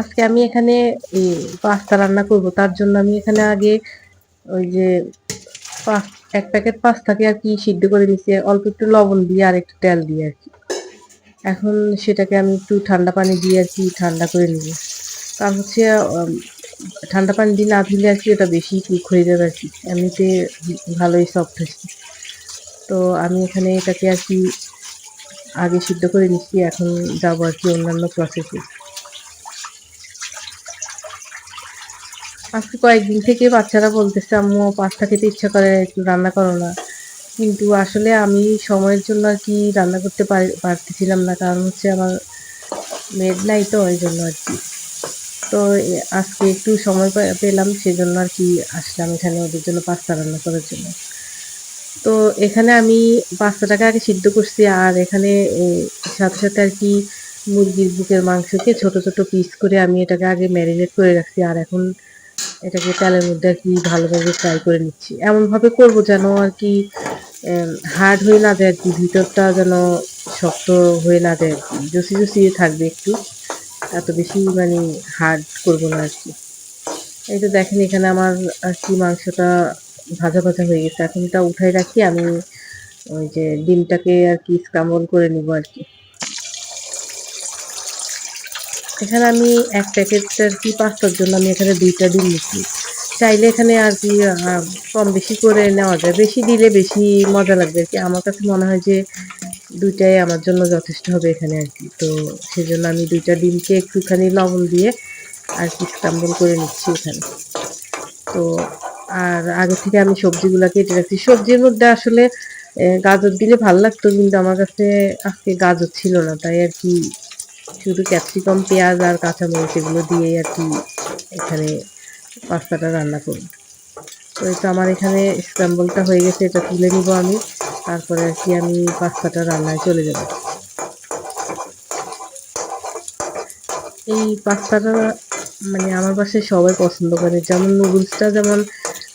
আজকে আমি এখানে পাস্তা রান্না করব। তার জন্য আমি এখানে আগে ওই যে এক প্যাকেট পাস্তাকে আর কি সিদ্ধ করে নিচ্ছি অল্প একটু লবণ দিয়ে আর একটু তেল দিয়ে আর কি। এখন সেটাকে আমি একটু ঠান্ডা পানি দিয়ে আর কি ঠান্ডা করে নিব। কারণ হচ্ছে ঠান্ডা পানি দিয়ে না দিলে আর কি ওটা বেশি কুক হয়ে যাবে আর কি। এমনিতে ভালোই সফট হয়েছে তো আমি এখানে এটাকে আর কি আগে সিদ্ধ করে নিচ্ছি। এখন যাব আর কি অন্যান্য প্রসেসে আজকে কয়েকদিন থেকে বাচ্চারা বলতেছে, আম্মু, পাস্তা খেতে ইচ্ছা করে, একটু রান্না করো না। কিন্তু আসলে আমি সময়ের জন্য আর কি রান্না করতে পারি- পারতেছিলাম না, কারণ হচ্ছে আমার মেড নাই তো, ওই জন্য আর কি। তো আজকে একটু সময় পেলাম, সেজন্য আর কি আসলাম এখানে ওদের জন্য পাস্তা রান্না করার জন্য। তো এখানে আমি পাস্তাটাকে আগে সিদ্ধ করছি, আর এখানে সাথে সাথে আর কি মুরগির বুকের মাংসকে ছোট ছোট পিস করে আমি এটাকে আগে ম্যারিনেট করে রাখছি, আর এখন এটাকে তেলের মধ্যে আর কি ভালোভাবে ফ্রাই করে নিচ্ছি। এমনভাবে করব যেন আর কি হার্ড হয়ে না যায় আর কি, ভিতরটা যেন শক্ত হয়ে না যায় আর কি, জুসি জুসি থাকবে একটু। এত বেশি মানে হার্ড করব না আর কি। এই তো দেখেন এখানে আমার আর কি মাংসটা ভাজা ভাজা হয়ে গেছে। এখন এটা উঠাই রাখি, আমি ওই যে ডিমটাকে আর কি স্ক্রাম্বল করে নিব আর কি। এখানে আমি এক প্যাকেট আর কি পাঁচটার জন্য আমি এখানে দুইটা ডিম নিচ্ছি। চাইলে এখানে আর কি কম বেশি করে নেওয়া যায়। বেশি দিলে বেশি মজা লাগবে আর কি। আমার কাছে মনে হয় যে দুইটাই আমার জন্য যথেষ্ট হবে এখানে আর কি। তো সেজন্য আমি দুইটা ডিমকে একটুখানি লবণ দিয়ে আর কি স্ক্রাম্বল করে নিচ্ছি এখানে। তো আর আগে থেকে আমি সবজিগুলো কেটে রাখছি। সবজির মধ্যে আসলে গাজর দিলে ভালো লাগতো, কিন্তু আমার কাছে আজকে গাজর ছিল না। তাই আর কি শুধু ক্যাপসিকাম, পেঁয়াজ আর কাঁচামরিচ এগুলো দিয়েই আর কি এখানে পাস্তাটা রান্না করব তো এই তো আমার এখানে স্ক্রাম্বলটা হয়ে গেছে, এটা তুলে নিব আমি, তারপরে আর কি আমি পাস্তাটা রান্নায় চলে যাব। এই পাস্তাটা মানে আমার বাসায় সবাই পছন্দ করে, যেমন নুডলসটা যেমন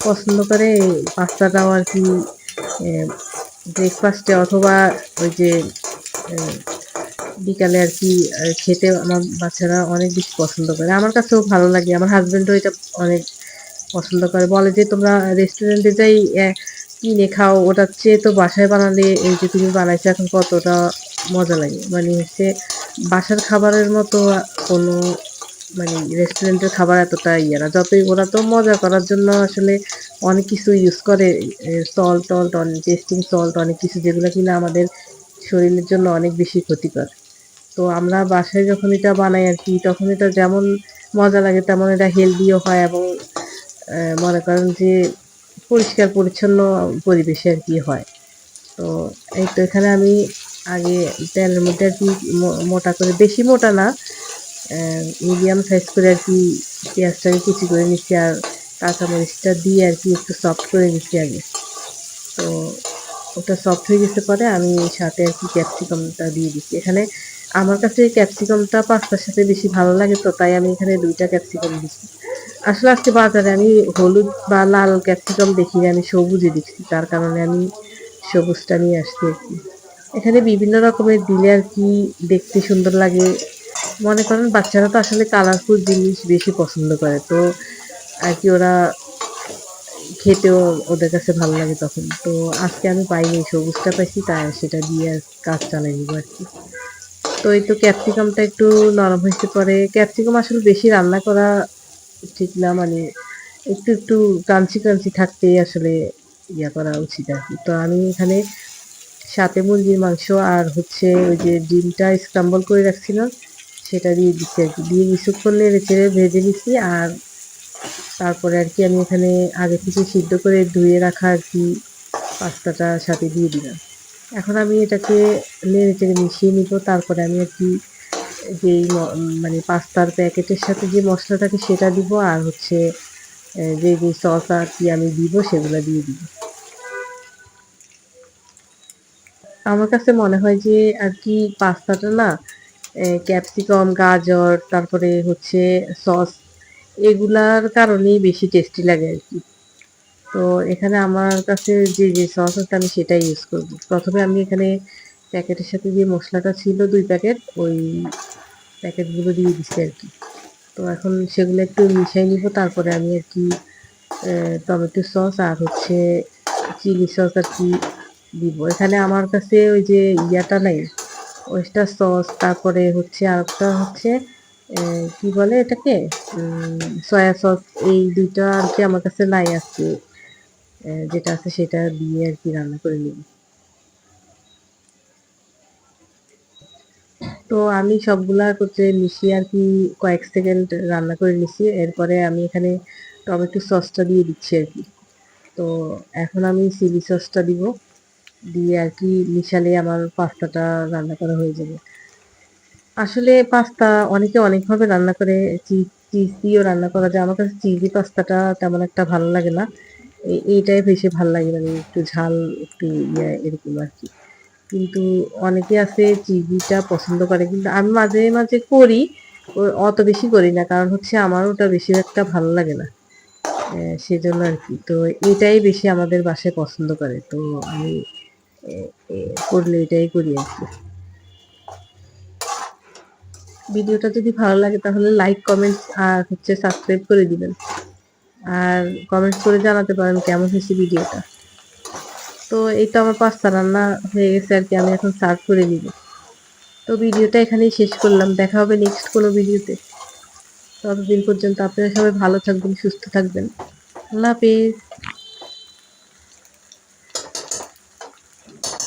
পছন্দ করে, পাস্তাটাও আর কি ব্রেকফাস্টে অথবা ওই যে বিকালে আর কি খেতে আমার বাচ্চারা অনেক বেশি পছন্দ করে। আমার কাছেও ভালো লাগে, আমার হাজব্যান্ডও এটা অনেক পছন্দ করে। বলে যে, তোমরা রেস্টুরেন্টে যাই কিনে খাও, ওটার চেয়ে তো বাসায় বানালে এই যে তুমি বানাইছো, এখন কতটা মজা লাগে। মানে হচ্ছে, বাসার খাবারের মতো কোনো মানে রেস্টুরেন্টের খাবার এতটা ইয়ে না। যতই ওরা তো মজা করার জন্য আসলে অনেক কিছু ইউজ করে সল্ট টল্ট অনেক টেস্টিং সল্ট অনেক কিছু যেগুলো কিনা আমাদের শরীরের জন্য অনেক বেশি ক্ষতিকর। তো আমরা বাসায় যখন এটা বানাই আর কি, তখন এটা যেমন মজা লাগে, তেমন এটা হেলদিও হয় এবং মনে করেন যে পরিষ্কার পরিচ্ছন্ন পরিবেশে আর কি হয়। তো এই তো এখানে আমি আগে তেলের মধ্যে আর কি মোটা করে, বেশি মোটা না মিডিয়াম সাইজ করে আর কি পেঁয়াজটাকে কুচি করে নিচ্ছি আর কাঁচামরিচটা দিয়ে আর কি একটু সফট করে নিচ্ছি আগে। তো ওটা সফট হয়ে গেছে পরে আমি সাথে আর কি ক্যাপসিকামটা দিয়ে দিচ্ছি। এখানে আমার কাছে ক্যাপসিকামটা পাস্তার সাথে বেশি ভালো লাগে তো, তাই আমি এখানে দুইটা ক্যাপসিকাম দিচ্ছি আসলে আজকে বাজারে আমি হলুদ বা লাল ক্যাপসিকাম দেখিনি আমি সবুজে দেখছি, তার কারণে আমি সবুজটা নিয়ে আসছি আর কি। এখানে বিভিন্ন রকমের দিলে আর কি দেখতে সুন্দর লাগে। মনে করেন বাচ্চারা তো আসলে কালারফুল জিনিস বেশি পছন্দ করে, তো আর কি ওরা খেতেও ওদের কাছে ভালো লাগে তখন। তো আজকে আমি পাইনি, সবুজটা পাইছি, তাই সেটা দিয়ে কাজ চালাই নিব আর কি। তো এই তো ক্যাপসিকামটা একটু নরম হয়েছে পরে। ক্যাপসিকাম আসলে বেশি রান্না করা ঠিক না মানে একটু একটু কাঞ্চি ক্রাঞ্চি থাকতেই আসলে ইয়া করা উচিত আর কি। তো আমি এখানে সাথে মুরগির মাংস আর হচ্ছে ওই যে ডিমটা স্ক্রাম্বল করে রাখছিলাম, সেটা দিয়ে দিচ্ছি আর কি। দিয়ে কিছুক্ষণ নেড়ে ভেজে নিচ্ছি আর তারপরে আর কি আমি এখানে আগে থেকে সিদ্ধ করে ধুয়ে রাখা আর কি পাস্তাটা সাথে দিয়ে দিলাম। এখন আমি এটাকে নেড়ে চেড়ে মিশিয়ে নিব, তারপরে আমি আর কি যেই মানে পাস্তার প্যাকেটের সাথে যে মশলা থাকে সেটা দিব, আর হচ্ছে যে যে সস আর কি আমি দিব সেগুলো দিয়ে দিব। আমার কাছে মনে হয় যে আর কি পাস্তাটা না ক্যাপসিকাম, গাজর, তারপরে হচ্ছে সস, এগুলার কারণেই বেশি টেস্টি লাগে আর কি। তো এখানে আমার কাছে যে যে সস আছে আমি সেটাই ইউজ করব। প্রথমে আমি এখানে প্যাকেটের সাথে যে মশলাটা ছিল দুই প্যাকেট ওই প্যাকেটগুলো দিয়ে দিচ্ছি আর কি। তো এখন সেগুলো একটু মিশিয়ে নিব তারপরে আমি আর কি টমেটো সস আর হচ্ছে চিলি সস আর কি দিব। এখানে আমার কাছে ওই যে ইয়াটা নাই ওয়েস্টার সস তারপরে হচ্ছে আরেকটা হচ্ছে কি বলে এটাকে? সয়া সস এই দুইটা আর কি আমার কাছে নাই আহ, যেটা আছে সেটা দিয়ে আর কি রান্না করে নিব। তো আমি সবগুলা করতে মিশিয়ে আর কি কয়েক সেকেন্ড রান্না করে নিছি এরপরে আমি এখানে টমেটো সসটা দিয়ে দিচ্ছি আর কি। তো এখন আমি চিলি সসটা দিব। দিয়ে আর কি মিশালে আমার পাস্তাটা রান্না করা হয়ে যাবে। আসলে পাস্তা অনেকে অনেকভাবে রান্না করে চিজ চিজ দিয়েও রান্না করা যায়। আমার কাছে চিজি পাস্তাটা তেমন একটা ভালো লাগে না। এইটাই বেশি ভালো লাগে মানে একটু ঝাল, একটু ইয়ে এরকম আর কি। কিন্তু অনেকে আছে চিজিটা পছন্দ করে, কিন্তু আমি মাঝে মাঝে করি অত বেশি করি না, কারণ হচ্ছে আমার ওটা বেশি একটা ভালো লাগে না। সেজন্য আর কি। তো এটাই বেশি আমাদের বাসায় পছন্দ করে, তো আমি করলে এটাই করি আর কি। ভিডিওটা যদি ভালো লাগে তাহলে লাইক কমেন্টস আর হচ্ছে সাবস্ক্রাইব করে দিবেন। আর কমেন্ট করে জানাতে পারেন কেমন হয়েছে ভিডিওটা। তো এই তো আমার পাস্তা রান্না হয়ে গেছে আর কি, আমি এখন সার্ভ করে নিব। তো ভিডিওটা এখানেই শেষ করলাম, দেখা হবে নেক্সট কোনো ভিডিওতে। ততদিন পর্যন্ত আপনারা সবাই ভালো থাকবেন, সুস্থ থাকবেন। আল্লাহ হাফিজ।